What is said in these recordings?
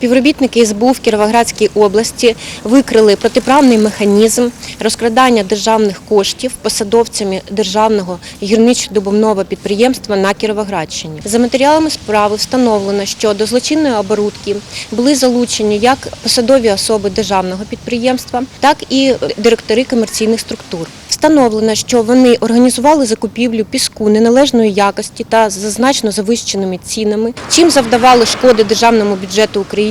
Співробітники СБУ в Кіровоградській області викрили протиправний механізм розкрадання державних коштів посадовцями державного гірничо-добувного підприємства на Кіровоградщині. За матеріалами справи встановлено, що до злочинної оборудки були залучені як посадові особи державного підприємства, так і директори комерційних структур. Встановлено, що вони організували закупівлю піску неналежної якості та за значно завищеними цінами, чим завдавали шкоди державному бюджету України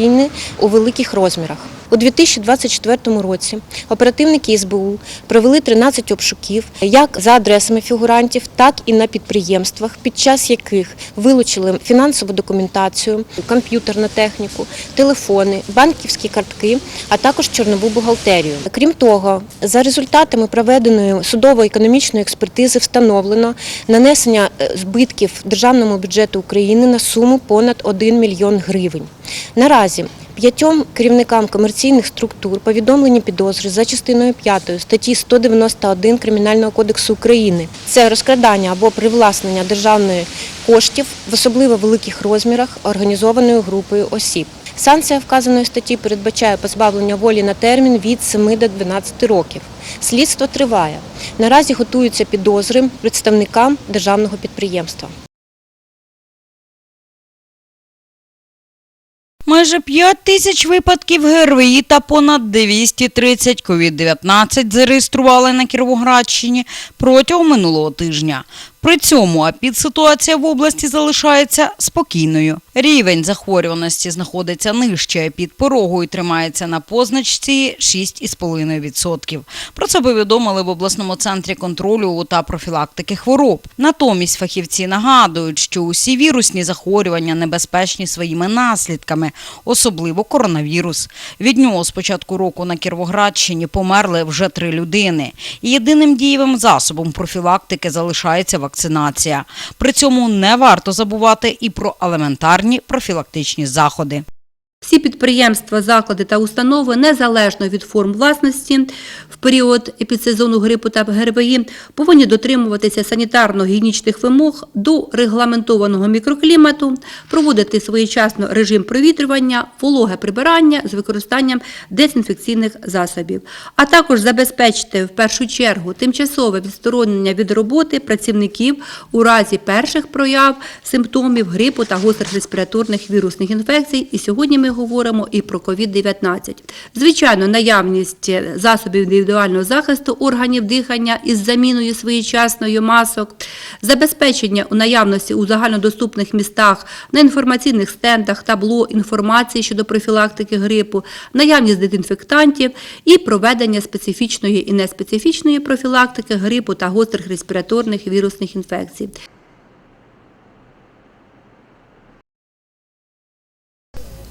у великих розмірах. У 2024 році оперативники СБУ провели 13 обшуків як за адресами фігурантів, так і на підприємствах, під час яких вилучили фінансову документацію, комп'ютерну техніку, телефони, банківські картки, а також чорнову бухгалтерію. Крім того, за результатами проведеної судово-економічної експертизи встановлено нанесення е, збитків державному бюджету України на суму понад 1 мільйон гривень. Наразі П'ятьом керівникам комерційних структур повідомлені підозри за частиною 5 статті 191 Кримінального кодексу України. Це розкрадання або привласнення державної коштів в особливо великих розмірах організованою групою осіб. Санкція вказаної статті передбачає позбавлення волі на термін від 7 до 12 років. Слідство триває. Наразі готуються підозри представникам державного підприємства. Майже 5 тисяч випадків ГРВІ та понад 230 COVID-19 зареєстрували на Кіровоградщині протягом минулого тижня. При цьому АПІД-ситуація в області залишається спокійною. Рівень захворюваності знаходиться нижче під порогою тримається на позначці 6,5%. Про це повідомили в обласному центрі контролю та профілактики хвороб. Натомість фахівці нагадують, що усі вірусні захворювання небезпечні своїми наслідками, особливо коронавірус. Від нього з початку року на Кіровоградщині померли вже три людини. І єдиним дієвим засобом профілактики залишається вакцинація. При цьому не варто забувати і про елементарні профілактичні заходи. Всі підприємства, заклади та установи, незалежно від форм власності, в період епідсезону грипу та ГРВІ повинні дотримуватися санітарно-гігієнічних вимог до регламентованого мікроклімату, проводити своєчасно режим провітрювання, вологе прибирання з використанням дезінфекційних засобів, а також забезпечити в першу чергу тимчасове відсторонення від роботи працівників у разі перших прояв симптомів грипу та гострих респіраторних вірусних інфекцій. І сьогодні ми говоримо і про COVID-19. Звичайно, наявність засобів індивідуального захисту органів дихання із заміною своєчасною масок, забезпечення у наявності у загальнодоступних містах на інформаційних стендах табло інформації щодо профілактики грипу, наявність дезінфектантів і проведення специфічної і неспецифічної профілактики грипу та гострих респіраторних вірусних інфекцій.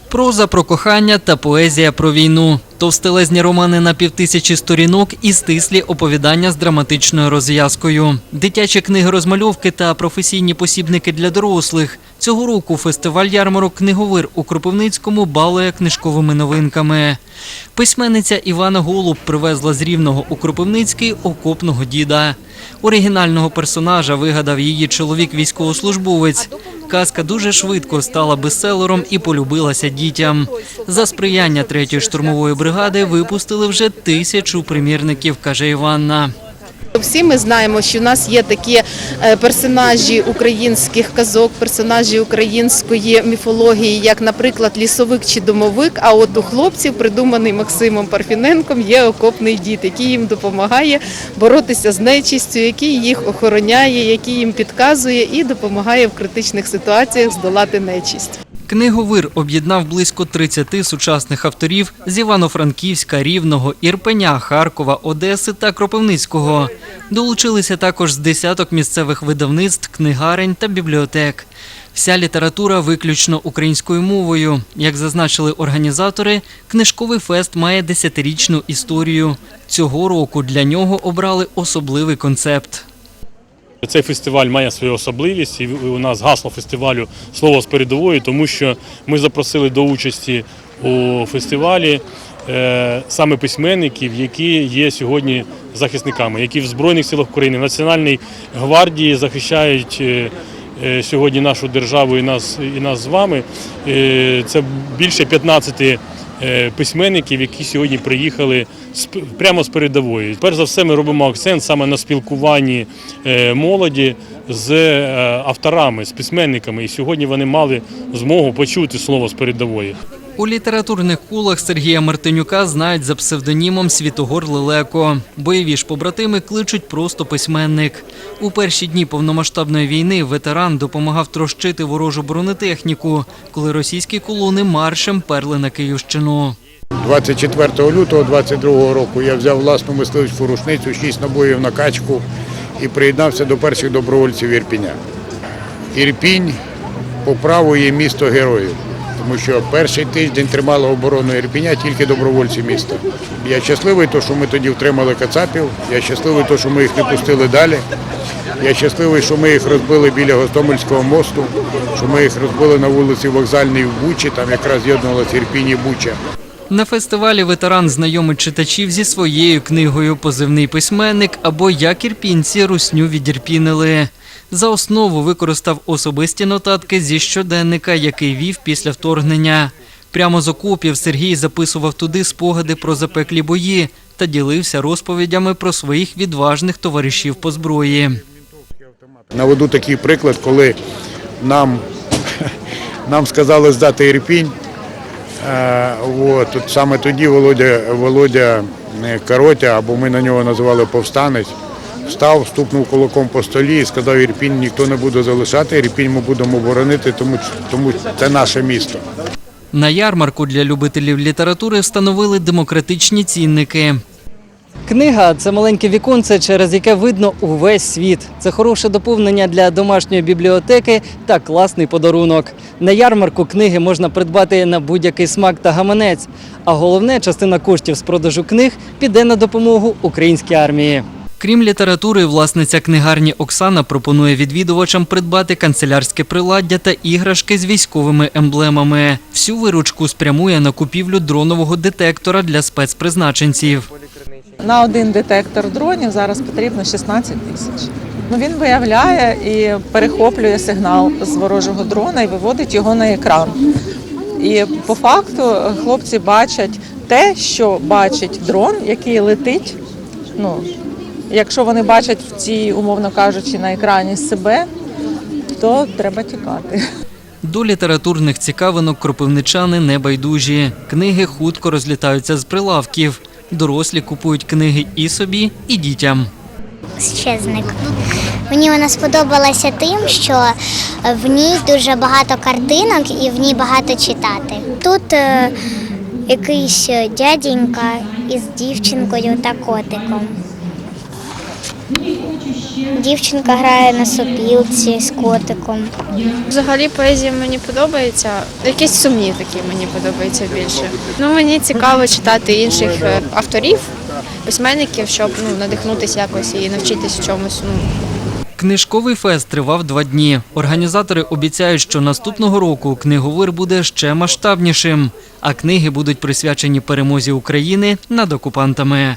Проза про кохання та поезія про війну. Товстелезні романи на півтисячі сторінок і стислі оповідання з драматичною розв'язкою. Дитячі книги розмальовки та професійні посібники для дорослих. Цього року фестиваль ярмарок книговир у Кропивницькому балує книжковими новинками. Письменниця Івана Голуб привезла з рівного у Кропивницький окопного діда. Оригінального персонажа вигадав її чоловік військовослужбовець. Казка дуже швидко стала бестселером і полюбилася дітям. За сприяння третьої штурмової бригади випустили вже тисячу примірників, каже Іванна. Всі ми знаємо, що в нас є такі е, персонажі українських казок, персонажі української міфології, як, наприклад, лісовик чи домовик. А от у хлопців, придуманий Максимом Парфіненком, є окопний дід, який їм допомагає боротися з нечистю, який їх охороняє, який їм підказує і допомагає в критичних ситуаціях здолати нечисть. Книговир об'єднав близько 30 сучасних авторів з Івано-Франківська, Рівного, Ірпеня, Харкова, Одеси та Кропивницького. Долучилися також з десяток місцевих видавництв, книгарень та бібліотек. Вся література виключно українською мовою. Як зазначили організатори, книжковий фест має десятирічну історію. Цього року для нього обрали особливий концепт. Цей фестиваль має свою особливість, і у нас гасло фестивалю слово з передової, тому що ми запросили до участі у фестивалі е, саме письменників, які є сьогодні захисниками, які в Збройних силах України, в Національній гвардії захищають е, е, сьогодні нашу державу і нас, і нас з вами. Це більше 15 е, письменників, які сьогодні приїхали прямо з передової. Перш за все, ми робимо акцент саме на спілкуванні е, молоді з е, авторами, з письменниками. І сьогодні вони мали змогу почути слово з передової. У літературних кулах Сергія Мартинюка знають за псевдонімом Світогор Лелеко. Бойові ж побратими кличуть просто письменник. У перші дні повномасштабної війни ветеран допомагав трощити ворожу бронетехніку, коли російські колони маршем перли на Київщину. 24 лютого 22 року я взяв власну мисливську рушницю, 6 набоїв на качку і приєднався до перших добровольців Ірпіня. Ірпінь по праву є місто героїв, тому що перший тиждень тримало оборону Ірпіня тільки добровольці міста. Я щасливий, то, що ми тоді втримали кацапів, я щасливий, то, що ми їх не пустили далі. Я щасливий, що ми їх розбили біля Гостомельського мосту, що ми їх розбили на вулиці Вокзальній в Бучі, там якраз з'єднувалися Ірпінь і Буча. На фестивалі ветеран знайомить читачів зі своєю книгою Позивний письменник або Як ірпінці русню відірпінили. За основу використав особисті нотатки зі щоденника, який вів після вторгнення. Прямо з окопів Сергій записував туди спогади про запеклі бої та ділився розповідями про своїх відважних товаришів по зброї. Наведу такий приклад, коли нам, нам сказали здати Ірпінь. Е, саме тоді Володя, Володя е, Каротя, або ми на нього називали повстанець, встав, стукнув кулаком по столі і сказав, Ірпінь ніхто не буде залишати, Ірпінь ми будемо боронити, тому, тому це наше місто. На ярмарку для любителів літератури встановили демократичні цінники. Книга це маленьке віконце, через яке видно увесь світ. Це хороше доповнення для домашньої бібліотеки та класний подарунок. На ярмарку книги можна придбати на будь-який смак та гаманець. А головне, частина коштів з продажу книг піде на допомогу українській армії. Крім літератури, власниця книгарні Оксана пропонує відвідувачам придбати канцелярське приладдя та іграшки з військовими емблемами. Всю виручку спрямує на купівлю дронового детектора для спецпризначенців. На один детектор дронів зараз потрібно 16 тисяч. Ну, він виявляє і перехоплює сигнал з ворожого дрона і виводить його на екран. І по факту хлопці бачать те, що бачить дрон, який летить. Ну, якщо вони бачать в цій, умовно кажучи, на екрані себе, то треба тікати. До літературних цікавинок кропивничани не байдужі. Книги хутко розлітаються з прилавків. Дорослі купують книги і собі, і дітям. Щезник. Мені вона сподобалася тим, що в ній дуже багато картинок і в ній багато читати. Тут е, якийсь дяденька із дівчинкою та котиком. Дівчинка грає на сопілці з котиком. Взагалі поезія мені подобається. Якісь сумні такі мені подобаються більше. Ну мені цікаво читати інших е, авторів, письменників, щоб ну надихнутися якось і навчитись чомусь. Ну Книжковий фест тривав два дні. Організатори обіцяють, що наступного року книговир буде ще масштабнішим, а книги будуть присвячені перемозі України над окупантами.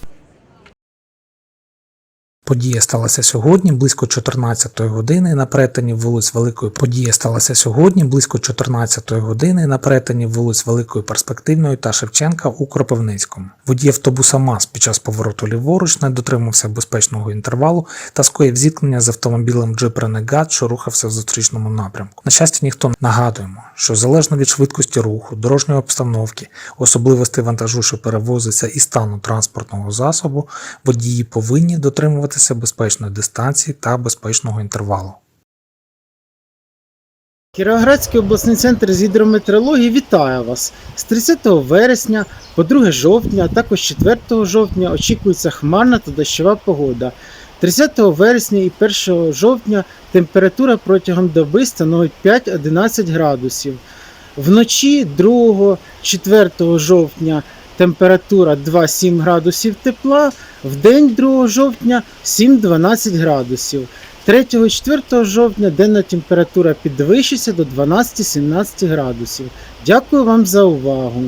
Подія сталася сьогодні близько 14 години на перетині вулиць Великої. Подія сталася сьогодні близько 14 години на перетині вулиць Великої Перспективної та Шевченка у Кропивницькому. Водій автобуса МАЗ під час повороту ліворуч не дотримався безпечного інтервалу та скоїв зіткнення з автомобілем Jeep Renegade, що рухався в зустрічному напрямку. На щастя, ніхто не нагадуємо, що залежно від швидкості руху, дорожньої обстановки, особливостей вантажу, що перевозиться, і стану транспортного засобу, водії повинні дотримуватися безпечної дистанції та безпечного інтервалу. Кіровоградський обласний центр з гідрометеорології вітає вас. З 30 вересня по 2 жовтня, а також 4 жовтня очікується хмарна та дощова погода. 30 вересня і 1 жовтня температура протягом доби становить 5-11 градусів. Вночі 2-4 жовтня температура 2-7 градусів тепла, в день 2 жовтня 7-12 градусів. 3-4 жовтня денна температура підвищиться до 12-17 градусів. Дякую вам за увагу.